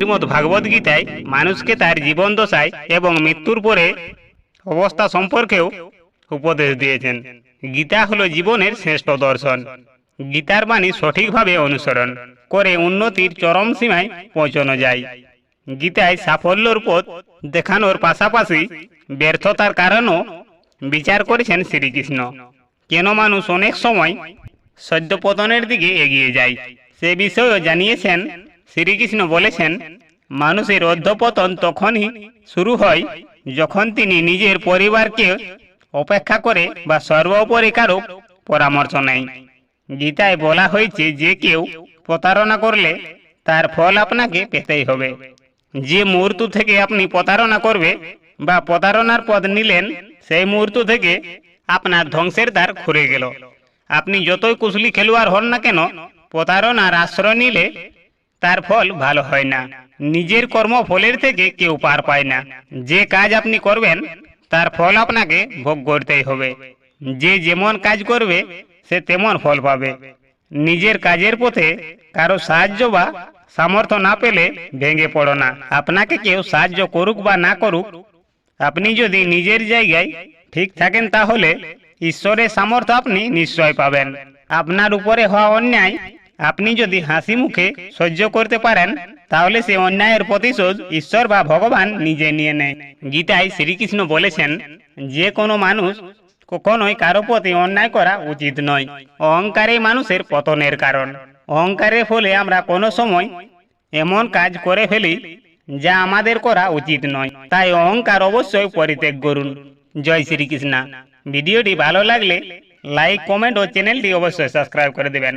শ্রীমদ ভাগবত গীতায় মানুষকে তার জীবন দশায় এবং মৃত্যুর পরে অবস্থা সম্পর্কেও উপদেশ দিয়েছেন। গীতা হলো জীবনের শ্রেষ্ঠ দর্শন। গীতার বাণী সঠিকভাবে অনুসরণ করে উন্নতির চরম সীমায় পৌঁছানো যায়। গীতায় সাফল্যর পথ দেখানোর পাশাপাশি ব্যর্থতার কারণও বিচার করেছেন শ্রীকৃষ্ণ। কেন মানুষ অনেক সময় সদ্যপতনের দিকে এগিয়ে যায়, সে বিষয়েও জানিয়েছেন শ্রীকৃষ্ণ বলেছেন, মানুষের অধ্যপতন তখনই শুরু হয় যখন তিনি নিজের পরিবারকে অপেক্ষা করে বা সর্বোপরি কারও পরামর্শ নেয়। গীতায় বলা হয়েছে, যে কেউ প্রতারণা করলে তার ফল আপনাকে পেতেই হবে। যে মুহূর্ত থেকে আপনি প্রতারণা করবে বা প্রতারণার পদ নিলেন, সেই মুহূর্ত থেকে আপনার ধ্বংসের দ্বার খুলে গেল। আপনি যতই কুশলি খেলোয়াড় হন না কেন, প্রতারণার আশ্রয় নিলে তার ফল ভালো হয় না। নিজের কর্ম ফলের থেকে কেউ পার পায় না। যে কাজ আপনি করবেন, তার ফল আপনাকে ভোগ করতেই হবে। যে যেমন কাজ করবে, সে তেমন ফল পাবে। নিজের কাজের পথে কারও সাহায্য বা সামর্থ্য না পেলে ভেঙে পড়ো না। আপনাকে কেউ সাহায্য করুক বা না করুক, আপনি যদি নিজের জায়গায় ঠিক থাকেন, তাহলে ঈশ্বরের সামর্থ্য আপনি নিশ্চয় পাবেন। আপনার উপরে হওয়া অন্যায় আপনি যদি হাসি মুখে সহ্য করতে পারেন, তাহলে সে অন্যায়ের প্রতিশোধ ঈশ্বর বা ভগবান নিজে নিয়ে নেয়। গীতায় শ্রীকৃষ্ণ বলেছেন, যে কোনো মানুষ কখনোই কারও প্রতি অন্যায় করা উচিত নয়। অহংকারই মানুষের পতনের কারণ। অহংকারের ফলে আমরা কোনো সময় এমন কাজ করে ফেলি যা আমাদের করা উচিত নয়। তাই অহংকার অবশ্যই পরিত্যাগ করুন। জয় শ্রীকৃষ্ণ। ভিডিওটি ভালো লাগলে লাইক, কমেন্ট ও চ্যানেলটি অবশ্যই সাবস্ক্রাইব করে দেবেন।